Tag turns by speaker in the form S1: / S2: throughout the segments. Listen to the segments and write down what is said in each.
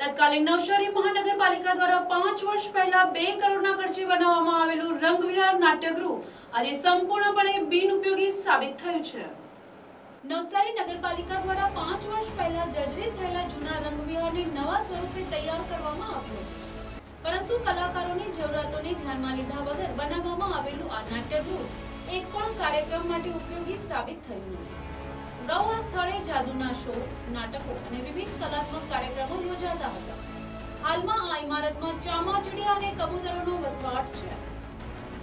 S1: તત્કાલીન નવસારી મહાનગરપાલિકા દ્વારા પાંચ વર્ષ પહેલા બે કરોડના ખર્ચે બનાવવામાં આવેલું રંગવિહાર નાટ્યગૃહ આજે સંપૂર્ણપણે બિનઉપયોગી સાબિત થયું છે. નવસારી નગરપાલિકા દ્વારા પાંચ વર્ષ પહેલા જર્જરિત થયેલા જૂના રંગવિહારને નવા સ્વરૂપે તૈયાર કરવામાં આવ્યું. પરંતુ કલાકારોની જરૂરિયાતોને ધ્યાનમાં લીધા વગર બનાવવામાં આવેલું આ નાટ્યગૃહ એક પણ કાર્યક્રમ માટે ઉપયોગી સાબિત થયું નથી. અગાઉ આ સ્થળે જાદુના શો, નાટકો અને વિવિધ કલાત્મક કાર્યક્રમો યોજાતા હતા. હાલમાં આ ઇમારતમાં ચામાચીડિયા અને કબૂતરોનો વસવાટ છે.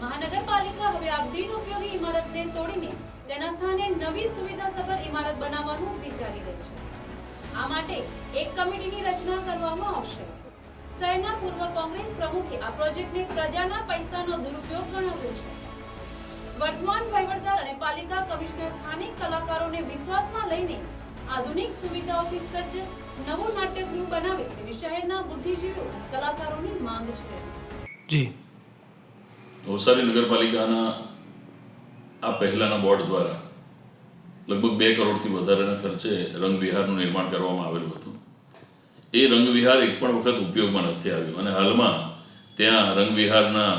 S1: મહાનગરપાલિકા હવે આ બિનઉપયોગી ઇમારતને તોડીને તેના સ્થાને નવી સુવિધાસભર ઇમારત બનાવવાનું વિચારી રહી છે. આ માટે એક કમિટીની રચના કરવામાં આવશે. શહેરના પૂર્વ કોંગ્રેસ પ્રમુખે આ પ્રોજેક્ટને પ્રજાના પૈસાનો દુરુપયોગ ગણાવ્યો છે. વર્તમાન વહીવટદાર અને પાલિકા કમિશનર સ્થાનિક કલાકારોને વિશ્વાસમાં લઈને આધુનિક સુવિધાઓથી સજ્જ નવું નાટ્યગૃહ બનાવે તેવી શહેરના બુદ્ધિજીવીઓ અને કલાકારોની માંગ છે.
S2: જી.
S3: નવસારી નગરપાલિકાના આ પહેલાના બોર્ડ દ્વારા લગભગ બે કરોડથી વધારેના ખર્ચે રંગવિહારનું નિર્માણ કરવામાં આવેલું હતું. એ રંગવિહાર એક પણ વખત ઉપયોગમાં નથી આવ્યું અને હાલમાં ત્યાં રંગવિહારના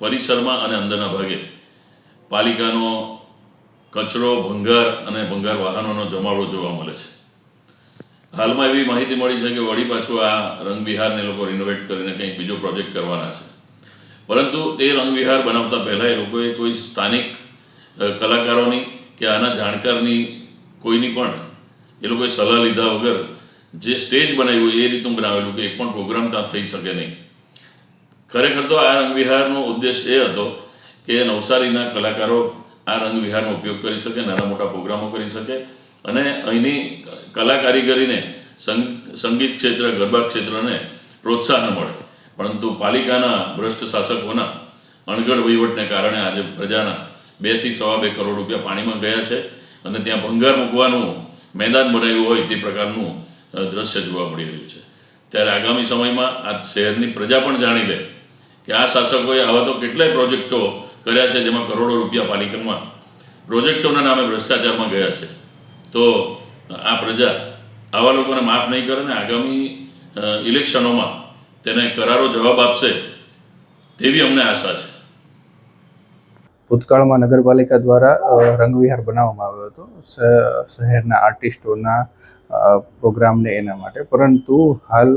S3: પરિસરમાં અને અંદરના ભાગે પાલિકાનો કચરો, ભંગાર અને ભંગાર વાહનોનો જમાવડો જોવા મળે છે. હાલમાં એવી માહિતી મળી છે કે વળી પાછું આ રંગવિહારને લોકો રિનોવેટ કરીને કંઈક બીજો પ્રોજેક્ટ કરવાના છે. પરંતુ તે રંગવિહાર બનાવતા પહેલાં એ લોકોએ કોઈ સ્થાનિક કલાકારોની કે આના જાણકારની કોઈની પણ એ લોકોએ સલાહ લીધા વગર જે સ્ટેજ બનાવ્યું એ રીતનું બનાવેલું કે એક પણ પ્રોગ્રામ ત્યાં થઈ શકે નહીં. ખરેખર તો આ રંગવિહારનો ઉદ્દેશ એ હતો કે નવસારીના કલાકારો આ રંગવિહારનો ઉપયોગ કરી શકે, નાના મોટા પ્રોગ્રામો કરી શકે. અને અહીંની કલા કારીગરીને સંગીત ક્ષેત્ર, ગરબા ક્ષેત્રને પ્રોત્સાહન મળે. પરંતુ પાલિકાના ભ્રષ્ટ શાસકોના અણઘડ વહીવટને કારણે આજે પ્રજાના બેથી સવા બે કરોડ રૂપિયા પાણીમાં ગયા છે અને ત્યાં ભંગાર મૂકવાનું મેદાન બનાવ્યું હોય તે પ્રકારનું દ્રશ્ય જોવા મળી રહ્યું છે. ત્યારે આગામી સમયમાં આ શહેરની પ્રજા પણ જાણી લે કે આ શાસકોએ આવા તો કેટલાય પ્રોજેક્ટો કર્યા છે, જેમાં કરોડો રૂપિયા પાલિકામાં પ્રોજેક્ટોના નામે ભ્રષ્ટાચારમાં ગયા છે. તો આ પ્રજા આવા લોકોને માફ નહીં કરે ને આગામી ઇલેક્શનોમાં તેને કરારો જવાબ આપશે તેવી અમને આશા છે.
S2: ભૂતકાળમાં નગરપાલિકા દ્વારા રંગવિહાર બનાવવામાં આવ્યો હતો. શહેરના આર્ટિસ્ટોના પ્રોગ્રામને એના માટે. પરંતુ હાલ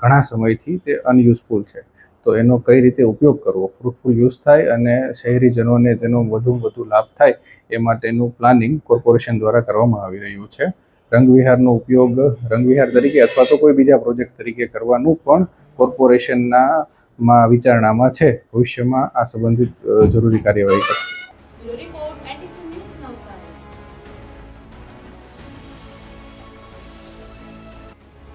S2: ઘણા સમયથી તે અનયુઝફુલ છે. તો એનો કઈ રીતે ઉપયોગ કરવો? ફ્રૂટફુલ યુઝ થાય અને શહેરીજનોને તેનો વધુ વધુ લાભ થાય એ માટેનું પ્લાનિંગ કોર્પોરેશન દ્વારા કરવામાં આવી રહ્યું છે. રંગવિહારનો ઉપયોગ, રંગવિહાર તરીકે અથવા તો કોઈ બીજા પ્રોજેક્ટ તરીકે કરવાનું પણ કોર્પોરેશનના માં વિચારણામાં છે. ભવિષ્યમાં આ સંબંધિત જરૂરી કાર્યવાહી કરશે.